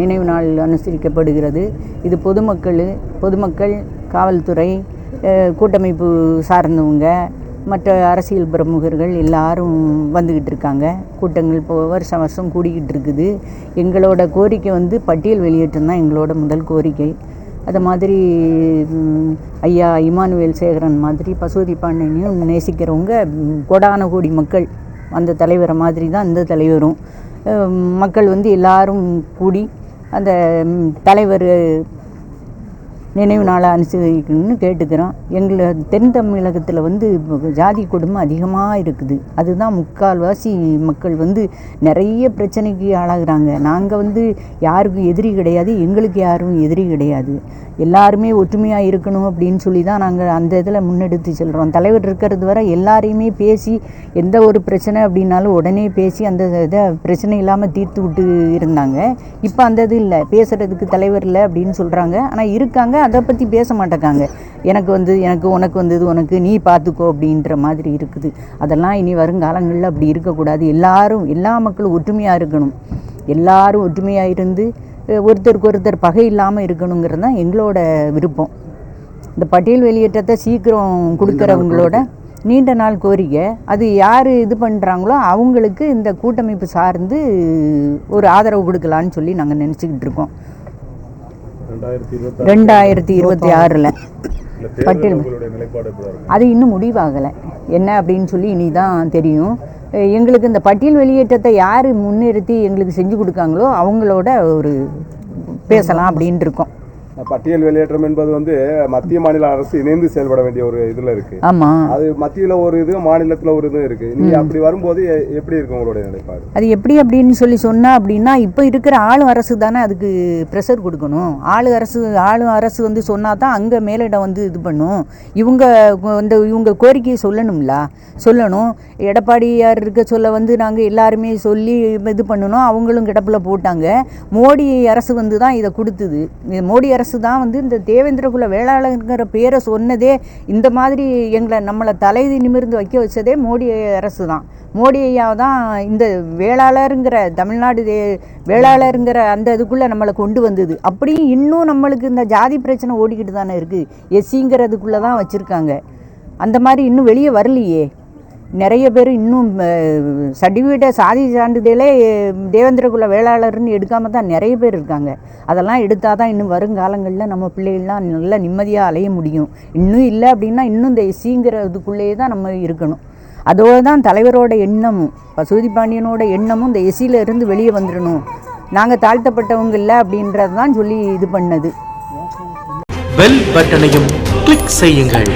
நினைவு நாள் அனுசரிக்கப்படுகிறது. இது பொதுமக்கள் பொதுமக்கள் காவல்துறை கூட்டமைப்பு சார்ந்தவங்க மற்ற அரசியல் பிரமுகர்கள் எல்லாரும் வந்துக்கிட்டு இருக்காங்க. கூட்டங்கள் இப்போ வருஷம் வருஷம் கூடிக்கிட்டு இருக்குது. எங்களோட கோரிக்கை வந்து பட்டியல் வெளியேற்றம் தான் எங்களோட முதல் கோரிக்கை. அது மாதிரி ஐயா இமானுவேல் சேகரன் மாதிரி பசுதி பாண்டியனையும் நேசிக்கிறவங்க கோடான கோடி மக்கள் அந்த தலைவரை மாதிரி தான் இந்த தலைவரும். மக்கள் வந்து எல்லாரும் கூடி அந்த தலைவர் நினைவு நாளை அனுசரிக்கணும்னு கேட்டுக்கிறோம். எங்களை தென் தமிழகத்தில் வந்து ஜாதி கொடுமை அதிகமாக இருக்குது. அதுதான் முக்கால்வாசி மக்கள் வந்து நிறைய பிரச்சனைக்கு ஆளாகிறாங்க. நாங்கள் வந்து யாருக்கும் எதிரி கிடையாது எங்களுக்கு யாரும் எதிரி கிடையாது. எல்லாருமே ஒற்றுமையாக இருக்கணும் அப்படின்னு சொல்லி தான் நாங்கள் அந்த இதில் முன்னெடுத்து செல்கிறோம் தலைவர் இருக்கிறது வரை எல்லாரையுமே பேசி எந்த ஒரு பிரச்சனை அப்படின்னாலும் உடனே பேசி அந்த இதை பிரச்சனை இல்லாமல் தீர்த்து விட்டு இருந்தாங்க. இப்போ அந்த இது இல்லை. பேசுகிறதுக்கு தலைவர் இல்லை அப்படின்னு சொல்கிறாங்க ஆனால் இருக்காங்க. அதை பற்றி பேச மாட்டேங்காங்க எனக்கு வந்து எனக்கு உனக்கு வந்தது உனக்கு நீ பார்த்துக்கோ அப்படின்ற மாதிரி இருக்குது. அதெல்லாம் இனி வருங்காலங்களில் அப்படி இருக்கக்கூடாது. எல்லாரும் எல்லா மக்களும் ஒற்றுமையாக இருக்கணும். எல்லாரும் ஒற்றுமையாக இருந்து ஒருத்தருக்கு ஒருத்தர் பகை இல்லாமல் இருக்கணுங்கிறது தான் எங்களோட விருப்பம். இந்த பட்டியல் வெளியேற்றத்தை சீக்கிரம் கொடுக்குறவங்களோட நீண்ட நாள் கோரிக்கை. அது யார் இது பண்ணுறாங்களோ அவங்களுக்கு இந்த கூட்டமைப்பு சார்ந்து ஒரு ஆதரவு கொடுக்கலான்னு சொல்லி நாங்கள் நினச்சிக்கிட்டு இருக்கோம். ரெண்டாயிரத்தி இருபத்தி ஆறில். பட்டியல். அது இன்னும் முடிவாகலை. என்ன அப்படின்னு சொல்லி இனி தான் தெரியும் எங்களுக்கு இந்த பட்டியல் வெளியேற்றத்தை யார் முன்னிறுத்தி எங்களுக்கு செஞ்சு கொடுக்காங்களோ அவங்களோட ஒரு பேசலாம் அப்படின்னு இருக்கோம். பட்டியல் வெளியேற்றம் என்பது வந்து மத்திய மாநில அரசு இணைந்து செயல்பட வேண்டிய ஒரு இதுல இருக்கு. ஆமாம் அது மத்தியில ஒரு இது மாநிலத்துல ஒரு இது இருக்கு. நீங்க அப்படி வரும்போது எப்படி இருக்கும் உங்களுடைய நிலைப்பாடு? அது எப்படி அப்படின்னு சொல்லி சொன்னா அப்படின்னா இப்போ இருக்கிற ஆளும் அரசு தானே அதுக்கு ப்ரெஷர் கொடுக்கணும். ஆளு அரசு ஆளும் அரசு வந்து சொன்னா தான் அங்கே மேலிடம் வந்து இது பண்ணும். இவங்க வந்து இவங்க கோரிக்கையை சொல்லணும்ல? சொல்லணும். எடப்பாடியார் இருக்க சொல்ல வந்து நாங்கள் எல்லாருமே சொல்லி இது பண்ணணும். அவங்களும் கிடப்பில் போட்டாங்க. மோடி அரசு வந்து தான் இதை கொடுத்தது. மோடி அரசு அரசு தான் வந்து இந்த தேவேந்திரகுல வேளாளங்கிற பேரை சொன்னதே இந்த மாதிரி எங்களை நம்மளை தலை நிமிர்ந்து வைக்க வச்சதே மோடி அரசு தான் மோடி ஐயா தான் இந்த வேளாளருங்கிற தமிழ்நாடு தே வேளாளருங்கிற அந்த இதுக்குள்ளே நம்மளை கொண்டு வந்தது. அப்படியும் இன்னும் நம்மளுக்கு இந்த ஜாதி பிரச்சனை ஓடிக்கிட்டு தானே இருக்குது எஸ்சிங்கிறதுக்குள்ளே தான் வச்சுருக்காங்க. அந்த மாதிரி இன்னும் வெளியே வரலையே. நிறைய பேர் இன்னும் சர்டிஃபிகேட்டை சாதி சான்றிதழே தேவேந்திரகுல வேளாளர்னு எடுக்காமல் தான் நிறைய பேர் இருக்காங்க. அதெல்லாம் எடுத்தால் தான் இன்னும் வருங்காலங்களில் நம்ம பிள்ளைகள்லாம் நல்லா நிம்மதியாக அலைய முடியும். இன்னும் இல்லை அப்படின்னா இன்னும் இந்த எஸ்சிங்கிற இதுக்குள்ளேயே தான் நம்ம இருக்கணும். அதோடு தான் தலைவரோட எண்ணமும் பசுபதி பாண்டியனோட எண்ணமும் இந்த எஸ்சியில் இருந்து வெளியே வந்துடணும் நாங்கள் தாழ்த்தப்பட்டவங்க இல்லை அப்படின்றது தான் சொல்லி இது பண்ணது. பெல் பட்டனையும் கிளிக் செய்யுங்கள்.